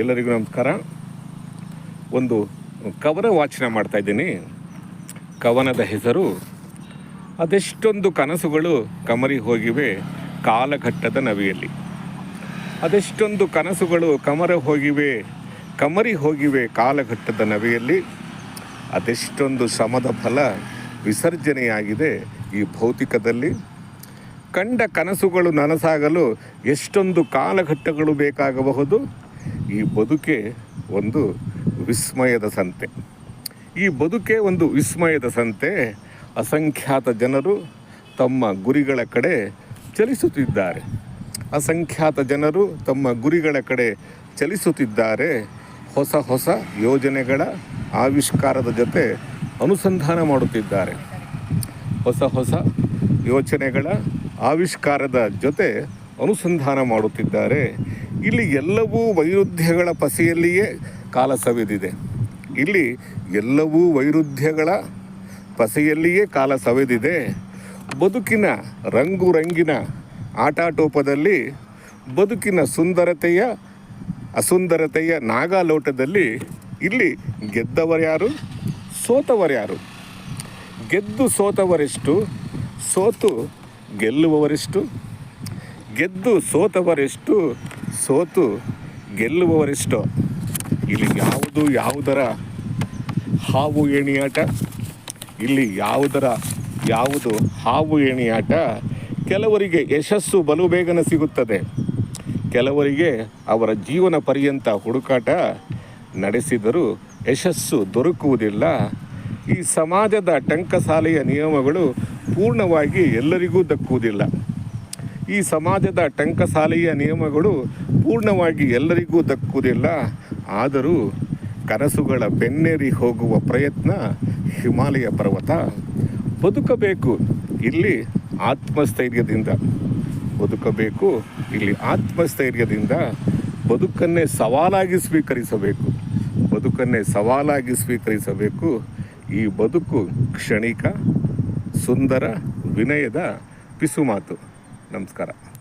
ಎಲ್ಲರಿಗೂ ನಮಸ್ಕಾರ. ಒಂದು ಕವನ ವಾಚನ ಮಾಡ್ತಾ ಇದ್ದೀನಿ. ಕವನದ ಹೆಸರು, ಅದೆಷ್ಟೊಂದು ಕನಸುಗಳು ಕಮರಿ ಹೋಗಿವೆ ಕಾಲಘಟ್ಟದ ನವಿಯಲ್ಲಿ. ಅದೆಷ್ಟೊಂದು ಕನಸುಗಳು ಕಮರ ಹೋಗಿವೆ, ಕಮರಿ ಹೋಗಿವೆ ಕಾಲಘಟ್ಟದ ನವಿಯಲ್ಲಿ. ಅದೆಷ್ಟೊಂದು ಶ್ರಮದ ಫಲ ವಿಸರ್ಜನೆಯಾಗಿದೆ ಈ ಭೌತಿಕದಲ್ಲಿ. ಕಂಡ ಕನಸುಗಳು ನನಸಾಗಲು ಎಷ್ಟೊಂದು ಕಾಲಘಟ್ಟಗಳು ಬೇಕಾಗಬಹುದು. ಈ ಬದುಕೆ ಒಂದು ವಿಸ್ಮಯದ ಸಂತೆ. ಈ ಬದುಕೆ ಒಂದು ವಿಸ್ಮಯದ ಸಂತೆ. ಅಸಂಖ್ಯಾತ ಜನರು ತಮ್ಮ ಗುರಿಗಳ ಕಡೆ ಚಲಿಸುತ್ತಿದ್ದಾರೆ. ಅಸಂಖ್ಯಾತ ಜನರು ತಮ್ಮ ಗುರಿಗಳ ಕಡೆ ಚಲಿಸುತ್ತಿದ್ದಾರೆ. ಹೊಸ ಹೊಸ ಯೋಜನೆಗಳ ಆವಿಷ್ಕಾರದ ಜೊತೆ ಅನುಸಂಧಾನ ಮಾಡುತ್ತಿದ್ದಾರೆ. ಹೊಸ ಹೊಸ ಯೋಚನೆಗಳ ಆವಿಷ್ಕಾರದ ಜೊತೆ ಅನುಸಂಧಾನ ಮಾಡುತ್ತಿದ್ದಾರೆ. ಇಲ್ಲಿ ಎಲ್ಲವೂ ವೈರುಧ್ಯಗಳ ಪಸೆಯಲ್ಲಿಯೇ ಕಾಲ ಸವೆದಿದೆ. ಇಲ್ಲಿ ಎಲ್ಲವೂ ವೈರುಧ್ಯಗಳ ಪಸೆಯಲ್ಲಿಯೇ ಕಾಲ ಸವೆದಿದೆ. ಬದುಕಿನ ರಂಗು ರಂಗಿನ ಆಟಾಟೋಪದಲ್ಲಿ, ಬದುಕಿನ ಸುಂದರತೆಯ ಅಸುಂದರತೆಯ ನಾಗಾಲೋಟದಲ್ಲಿ ಇಲ್ಲಿ ಗೆದ್ದವರ್ಯಾರು ಸೋತವರ್ಯಾರು ಗೆದ್ದು ಸೋತವರೆಷ್ಟು? ಸೋತು ಗೆಲ್ಲುವವರೆಷ್ಟು? ಗೆದ್ದು ಸೋತವರೆಷ್ಟು? ಸೋತು ಗೆಲ್ಲುವವರೆಷ್ಟೋ? ಇಲ್ಲಿ ಯಾವುದು ಯಾವುದರ ಹಾವು ಏಣಿಯಾಟ ಇಲ್ಲಿ ಯಾವುದರ ಯಾವುದು ಹಾವು ಏಣಿಯಾಟ ಕೆಲವರಿಗೆ ಯಶಸ್ಸು ಬಲು ಬೇಗನೆ ಸಿಗುತ್ತದೆ. ಕೆಲವರಿಗೆ ಅವರ ಜೀವನ ಪರ್ಯಂತ ಹುಡುಕಾಟ ನಡೆಸಿದರೂ ಯಶಸ್ಸು ದೊರಕುವುದಿಲ್ಲ. ಈ ಸಮಾಜದ ಟಂಕಸಾಲೆಯ ನಿಯಮಗಳು ಪೂರ್ಣವಾಗಿ ಎಲ್ಲರಿಗೂ ದಕ್ಕುವುದಿಲ್ಲ. ಈ ಸಮಾಜದ ಟಂಕಸಾಲೆಯ ನಿಯಮಗಳು ಪೂರ್ಣವಾಗಿ ಎಲ್ಲರಿಗೂ ದಕ್ಕುವುದಿಲ್ಲ. ಆದರೂ ಕನಸುಗಳ ಬೆನ್ನೇರಿ ಹೋಗುವ ಪ್ರಯತ್ನ ಹಿಮಾಲಯ ಪರ್ವತ. ಬದುಕಬೇಕು, ಇಲ್ಲಿ ಆತ್ಮಸ್ಥೈರ್ಯದಿಂದ. ಬದುಕಬೇಕು, ಇಲ್ಲಿ ಆತ್ಮಸ್ಥೈರ್ಯದಿಂದ. ಬದುಕನ್ನೇ ಸವಾಲಾಗಿ ಸ್ವೀಕರಿಸಬೇಕು. ಬದುಕನ್ನೇ ಸವಾಲಾಗಿ ಸ್ವೀಕರಿಸಬೇಕು. ಈ ಬದುಕು ಕ್ಷಣಿಕ, ಸುಂದರ, ವಿನಯದ ಪಿಸುಮಾತು. ನಮಸ್ಕಾರ.